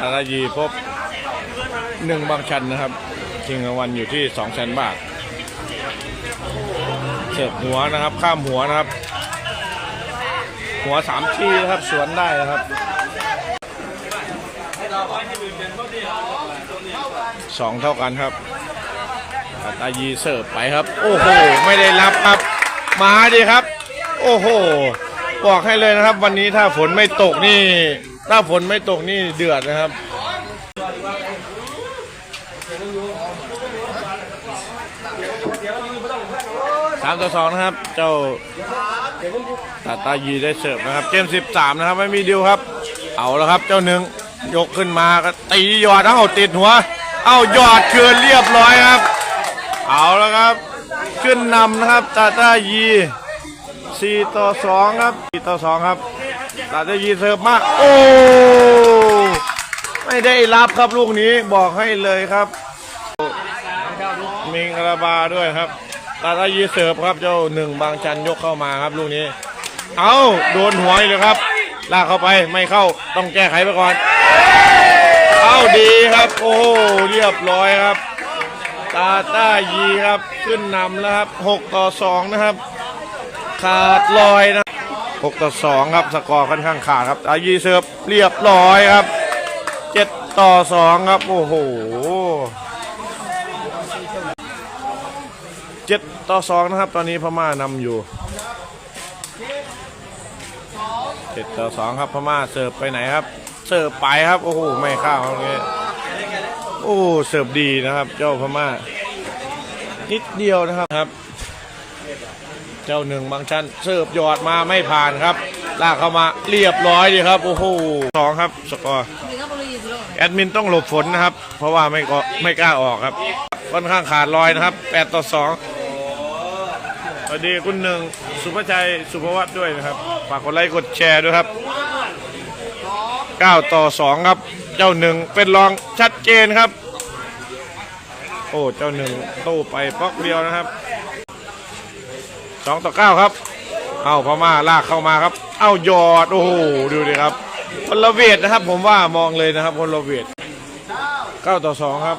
ตาตายีพบหนึ่งบางชันนะครับชิงรางวัลอยู่ที่สองแสนบาทเสิร์ฟหัวนะครับ ข้ามหัวนะครับ หัวสามที่นะครับสวนได้นะครับสองเท่ากันครับตาตายีเสิร์ฟไปครับ โอ้โห ไม่ได้รับครับ มาดิครับ โอ้โห บอกให้เลยนะครับ วันนี้ถ้าฝนไม่ตกนี่ ถ้าฝนไม่ตกนี่เดือดนะครับ สามต่อสองนะครับ เจ้าตาตายีได้เสิร์ฟนะครับ เกมสิบสามนะครับ ไม่มีดิวครับ เอาแล้วครับ เจ้าหนึ่งยกขึ้นมาก็ตียอดเอาติดหัว เอายอดคืนเรียบร้อยครับ เอาแล้วครับ ขึ้นนำนะครับตาตายีสี่ต่อสองครับสี่ต่อสองครับ ตาตายีเสิร์ฟมา โอ้ ไม่ได้รับครับลูกนี้บอกให้เลยครับมิงคาราบาด้วยครับ ตาตายีเสิร์ฟครับเจ้าหนึ่งบางชันยกเข้ามาครับลูกนี้ เอาโดนหัวอีกเลยครับ ลากเข้าไปไม่เข้าต้องแก้ไขไปก่อน เอาดีครับ โอ้เรียบร้อยครับ ตาต้ายีครับขึ้นนำแล้วครับหกต่อสองนะครับ ขาดลอยนะ หกต่อสองครับสกอร์ค่อนข้างขาดครับตายีเสิร์ฟเรียบร้อยครับเจ็ดต่อสองครับโอ้โหเจ็ดต่อสองนะครับตอนนี้พม่านำอยู่เจ็ดต่อสองครับพม่าเสิร์ฟไปไหนครับเสิร์ฟไปครับโอ้โหไม่เข้าครับนี้โอ้เสิร์ฟดีนะครับ เจ้าพม่านิดเดียวนะครับ เจ้าหนึ่งบางชั้นเสิร์ฟยอดมาไม่ผ่านครับลากเข้ามาเรียบร้อยดีครับโอ้โหสองครับสกอร์แอดมินต้องหลบฝนนะครับ เพราะว่าไม่ก็ไม่กล้าออกครับค่อนข้างขาดลอยนะครับ8ต่อ2สวัสดีคุณหนึ่งสุภชัยสุภวัตด้วยนะครับฝากกดไลค์กดแชร์ด้วยครับ 9 ต่อ 2 ครับ เจ้าหนึ่งเป็นรองชัดเจนครับ โอ้เจ้าหนึ่งโต้ไปป๊อกเดียวนะครับ สองต่อเก้าครับ เอาพม่าลากเข้ามาครับ เอายอดโอ้โหดูดิครับคนละเวทนะครับ ผมว่ามองเลยนะครับคนละเวทเก้าต่อสองครับ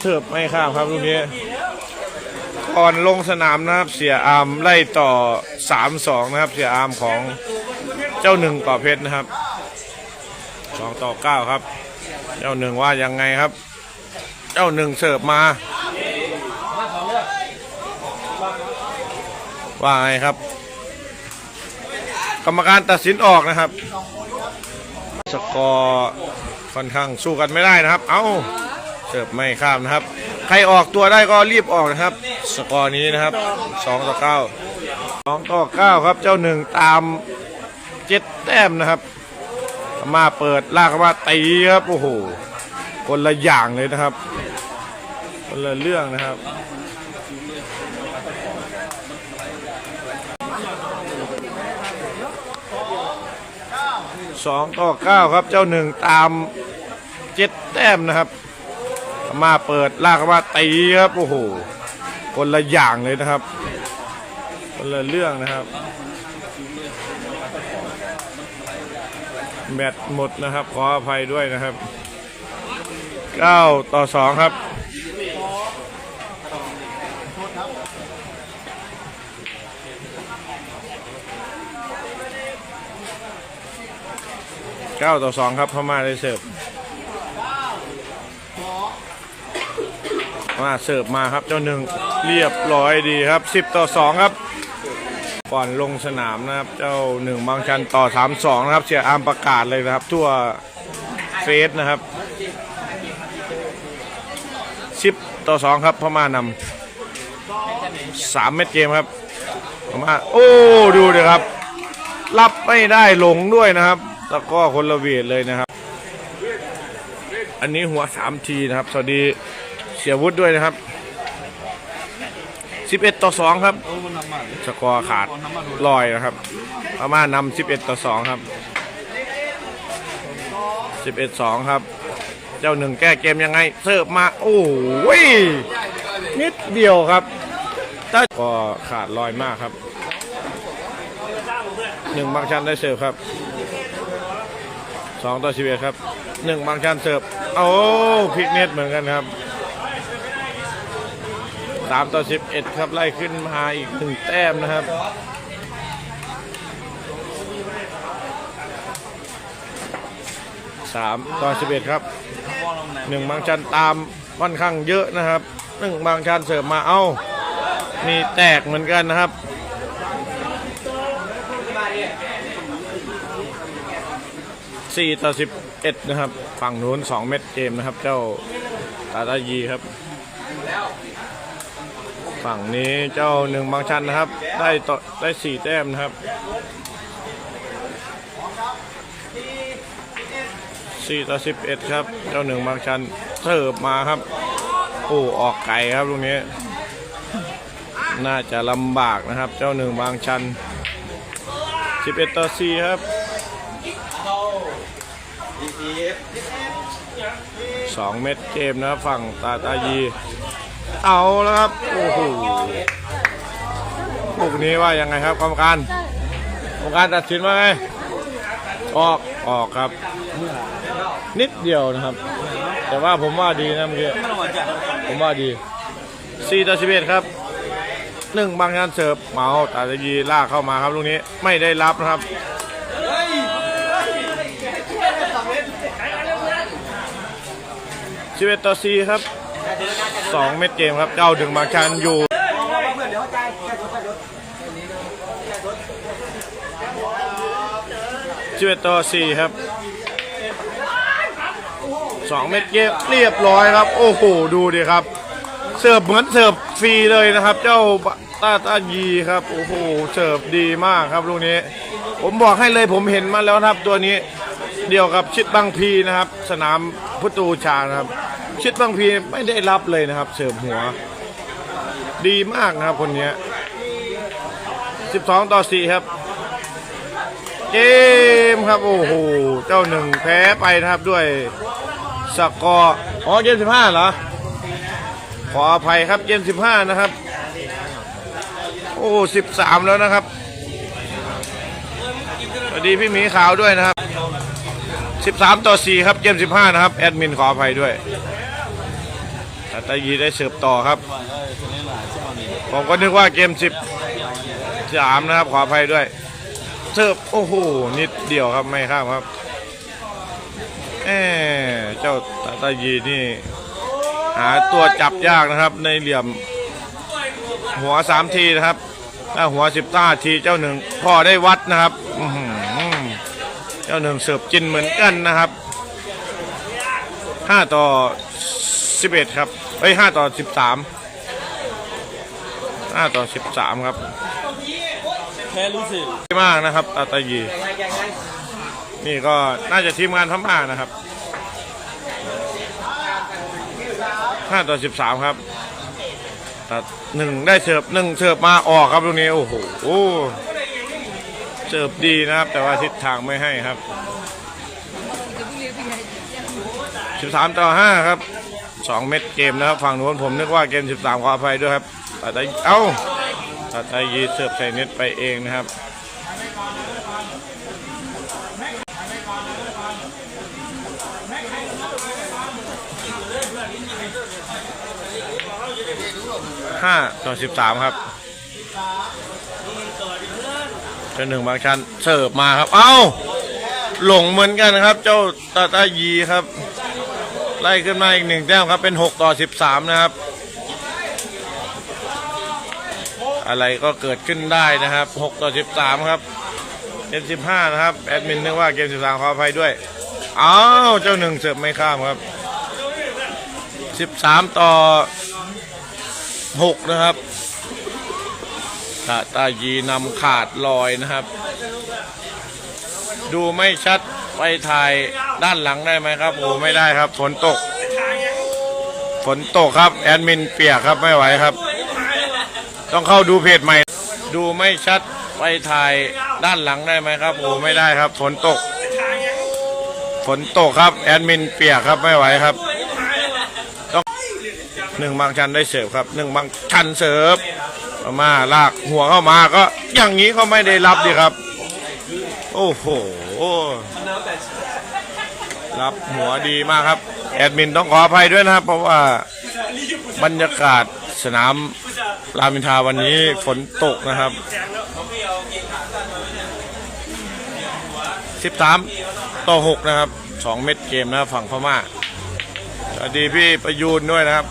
เทิบไม่ข้ามครับลูกนี้ก่อนลงสนามนะครับ เสียอาร์มไล่ต่อสามสองนะครับ เสียอาร์มของเจ้าหนึ่งต่อเพชรนะครับสองต่อเก้าครับ เจ้าหนึ่งว่ายังไงครับ เจ้าหนึ่งเสิร์ฟมา ว่าไงครับ กรรมการตัดสินออกนะครับ สกอร์ค่อนข้างสู้กันไม่ได้นะครับ เอ้าเสิร์ฟไม่ข้ามนะครับ ใครออกตัวได้ก็รีบออกนะครับ สกอร์นี้นะครับ2ต่อ9 2ต่อ9ครับเจ้าหนึ่งตามเจ็ดแต้มนะครับมาเปิดลากมาตีครับโอ้โหคนละอย่างเลยนะครับคนละเรื่องนะครับ สองต่อเก้าครับเจ้าหนึ่งตามเจ็ดแต้มนะครับ มาเปิดลากเข้ามาตีครับโอ้โหคนละอย่างเลยนะครับ คนละเรื่องนะครับแบตหมดนะครับ ขออภัยด้วยนะครับเก้าต่อสองครับ เก้าต่อสองครับพม่าได้เสิร์ฟมาเสิร์ฟมาครับเจ้าหนึ่งเรียบร้อยดีครับสิบต่อสองครับ ก่อนลงสนามนะครับ เจ้าหนึ่งบางชันต่อสามสองนะครับ เสียอามประกาศเลยนะครับ ทั่วเฟสนะครับสิบต่อสองครับพม่านำสามเม็ดเกมครับพม่าโอ้ ดูเดิครับ รับไม่ได้หลงด้วยนะครับ แล้วก็คนละเวทเลยนะครับ อันนี้หัวสามทีนะครับ สวัสดีเสียวุฒิด้วยนะครับ11ต่อ2ครับ สกอร์ขาดลอยนะครับพม่านำ11ต่อ2ครับ11 2ครับ เจ้าหนึ่งแก้เกมยังไง เสิร์ฟมา โอ้ยนิดเดียวครับก็ขาดลอยมากครับหนึ่งบางชันได้เสิร์ฟครับ สองต่อสิบเอ็ดครับหนึ่งบางชันเสิร์ฟโอ้พลิกเน็ตเหมือนกันครับสามต่อสิบเอ็ดครับไล่ขึ้นมาอีกหนึ่งแต้มนะครับสามต่อสิบเอ็ดครับหนึ่งบางชันตามค่อนข้างเยอะนะครับหนึ่งบางชันเสิร์ฟมาเอ้ามีแตกเหมือนกันนะครับ สี่ต่อสิบเอ็ดนะครับ ฝั่งนู้นสองเม็ดเกมนะครับ เจ้าตาตายีครับ ฝั่งนี้เจ้าหนึ่งบางชันนะครับ ได้ต่อได้สี่แต้มนะครับสี่ต่อสิบเอ็ดครับ เจ้าหนึ่งบางชันเสิร์ฟมาครับ โอ้ออกไก่ครับลูกนี้ น่าจะลำบากนะครับ เจ้าหนึ่งบางชันสิบเอ็ดต่อสี่ครับ สองเม็ดเกมนะฝั่งตาตายี เอาแล้วครับ โอ้โหลูกนี้ว่ายังไงครับกรรมการกรรมการตัดสินว่าไง ออก ออกครับ นิดเดียวนะครับ แต่ว่าผมว่าดีนะเมื่อกี้ ผมว่าดี4ต่อ11ครับหนึ่งบางงานเสิร์ฟเหมาตาตายีลากเข้ามาครับลูกนี้ไม่ได้รับนะครับ ชีวิตต่อซีครับสองเม็ดเกมครับเก้าถึงบางชันอยู่ชีวิตต่อซีครับสองเม็ดเกมเรียบร้อยครับ โอ้โหดูดิครับ เสิร์ฟเหมือนเสิร์ฟฟรีเลยนะครับ เจ้าตาตายีครับโอ้โหเสิร์ฟดีมากครับลูกนี้ ผมบอกให้เลยผมเห็นมาแล้วครับตัวนี้ เดียวกับ ชิดบางพีนะครับ สนามพุทธูชานะครับ ชิดบางพีไม่ได้รับเลยนะครับ เสร์ฟหัว ดีมากนะครับคนนี้12 ต่อ 4 ครับ เกมครับ โอ้โห เจ้าหนึ่งแพ้ไปนะครับด้วยสกอร์อ๋อเกม 15 เหรอ ขออภัยครับเกม 15 นะครับ โอ้ 13 แล้วนะครับ สวัสดีพี่หมีขาวด้วยนะครับ 13 ต่อ 4 ครับเกม 15 นะครับ แอดมินขออภัยด้วยต่ตายีได้เสิร์ฟต่อครับ ผมก็นึกว่าเกม 13 นะครับ ขออภัยด้วย เสิร์ฟ โอ้โห นิดเดียวครับ ไม่ข้ามครับเออเจ้าตาตายีนี่ หาตัวจับยากนะครับ ในเหลี่ยมหัว 3 ทีนะครับถ้าหัว15ทีเจ้าหนึ่งพ่อได้วัดนะครับอือ จ้าหนึ่งเสิร์ฟจินเหมือนกันนะครับ 5 ต่อ 11 ครับเอ้ย5ต่อ 13 5 ต่อ 13 ครับแค่รู้สึกมากนะครับตาตายี นี่ก็น่าจะทีมงานพม่านะครับ 5 ต่อ 13 ครับตัดหนึ่งได้เสิร์ฟหนึ่งเสิร์ฟมาออกครับตรงนี้ โอ้โห เสิร์ฟดีนะครับ แต่ว่าทิศทางไม่ให้ครับ 13 ต่อ 5 ครับ 2 เม็ดเกมนะครับ ฝั่งนู้นผมนึกว่าเกม 13 ขออภัยด้วยครับแต่ได้เอ้าแต่ได้ยีเสิร์ฟใส่เน็ตไปเองนะครับ5ต่อ13ครับ เจ้าหนึ่งบางชันเสิร์ฟมาครับ เอ้า หลงเหมือนกันครับ เจ้าตาตายีครับ ไล่ขึ้นมาอีกหนึ่งแต้มครับ เป็น 6 ต่อ 13 นะครับ อะไรก็เกิดขึ้นได้นะครับ 6 ต่อ 13 ครับ เกม 15 นะครับ แอดมินนึกว่าเกม 13 ขออภัยด้วย เอ้า เจ้าหนึ่งเสิร์ฟไม่ข้ามครับ 13 ต่อ 6 นะครับ ตาตายีนำขาดลอยนะครับ ดูไม่ชัดไปถ่ายด้านหลังได้ไหมครับโอ้ไม่ได้ครับฝนตก ฝนตกครับแอดมินเปียกครับไม่ไหวครับ ต้องเข้าดูเพจใหม่ ดูไม่ชัดไปถ่ายด้านหลังได้ไหมครับโอ้ไม่ได้ครับฝนตก ฝนตกครับแอดมินเปียกครับไม่ไหวครับต้องหนึ่งบางชันได้เสิร์ฟครับหนึ่งบางชันเสิร์ฟ มาลากหัวเข้ามาก็อย่างนี้ก็ไม่ได้รับดีครับ โอ้โหรับหัวดีมากครับ แอดมินต้องขออภัยด้วยนะครับ เพราะว่าบรรยากาศสนามรามอินทราวันนี้ฝนตกนะครับ 13 ต่อ 6 นะครับ 2 เม็ดเกมนะฝั่งพม่า สวัสดีพี่ประยูนด้วยนะครับ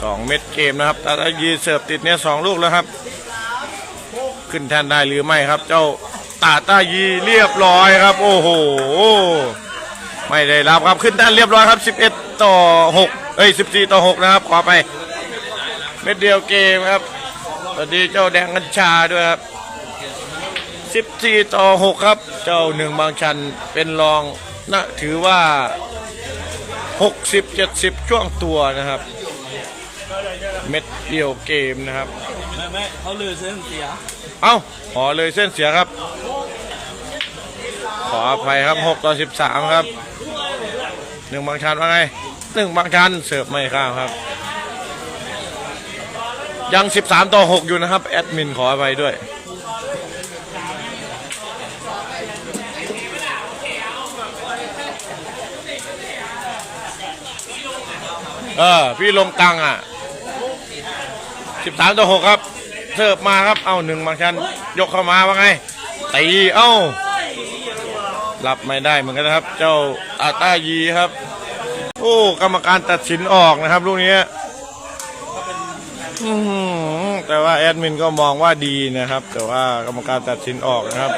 2เม็ดเกมนะครับตาตายีเสิร์ฟติดเนี่ยสองลูกแล้วครับ ขึ้นแทนได้หรือไม่ครับ เจ้าตาตายีเรียบร้อยครับ โอ้โหไม่ได้รับครับขึ้นแทนเรียบร้อยครับ 11 ต่อ 6 เอ้ย 14 ต่อ 6 นะครับ ขอไป เม็ดเดียวเกมครับสวัสดีเจ้าแดงกัญชาด้วยครับ 14 ต่อ 6 ครับ เจ้าหนึ่งบางชันเป็นรองนะถือว่า 60 70 ช่วงตัวนะครับ เม็ดเดียวเกมนะครับ ไม่ไม่เขาลือเส้นเสีย เอ้าขอเลยเส้นเสียครับ ขออภัยครับ6ต่อ13 ครับหนึ่งบางชันว่าไงหนึ่งบางชันเสิร์ฟไม่ข้ามครับ ยัง 13 ต่อ 6 อยู่นะครับ แอดมินขออภัยด้วยเออพี่ลมตังอะ 13ต่อ6ครับเสิร์ฟมาครับ เอ้าหนึ่งบาชันยกเข้ามาว่าไงตีเอ้ารับไม่ได้เหมือนกันนะครับ เจ้าอาต้ายีครับ โอ้กรรมการตัดสินออกนะครับลูกนี้แต่ว่าแอดมินก็มองว่าดีนะครับ แต่ว่ากรรมการตัดสินออกนะครับ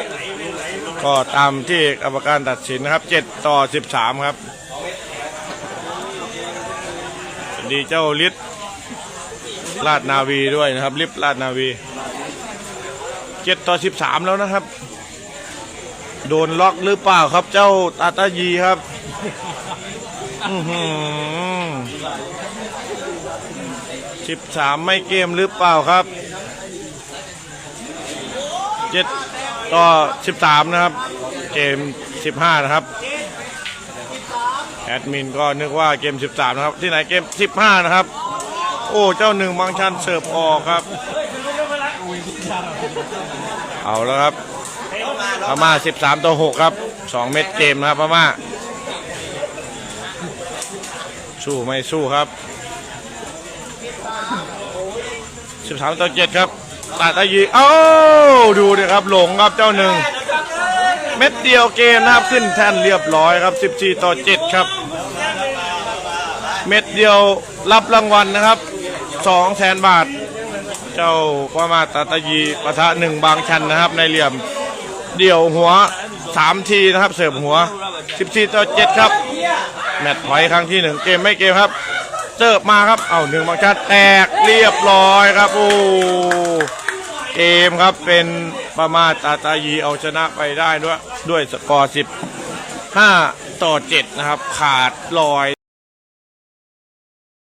ก็ตามที่กรรมการตัดสินนะครับ7ต่อ13ครับสวัสดีเจ้าลิศ ลาดนาวีด้วยนะครับ ลิฟลาดนาวี7ต่อ13แล้วนะครับ โดนล็อกหรือเปล่าครับ เจ้าตาตายีครับอือหือสิบสามไม่เกมหรือเปล่าครับเจ็ดต่อสิบสามนะครับ เกมสิบห้านะครับแอดมินก็นึกว่าเกมสิบสามนะครับ ที่ไหนเกมสิบห้านะครับ โอ้เจ้าหนึ่งบางชันเสิร์ฟออกครับ เอาแล้วครับพม่า13ต่อ6ครับ 2 เม็ดเกมนะครับพม่าสู้ไม่สู้ครับ 13ต่อ7ครับตาตายีเอ้าดูดิครับหลงครับเจ้าหนึ่งเม็ดเดียวเกมนะครับขึ้นแท่นเรียบร้อยครับ 14 ต่อ 7 ครับ เม็ดเดียวรับรางวัลนะครับ 2แสนบาท เจ้าพมาตาตยีปะทะหนึ่งบางชันนะครับ ในเหลี่ยมเดี่ยวหัวสามทีนะครับ เสิร์ฟหัว14ต่อ7ครับ แมตช์พอยต์ครั้งที่หนึ่งเกมไม่เกมครับเสิร์ฟมาครับ เอาหนึ่งบางชัดแตกเรียบร้อยครับโอ้เกมครับเป็นประมาตาตายีเอาชนะไปได้ด้วยด้วยสกอร์15ต่อ7นะครับ ขาดลอย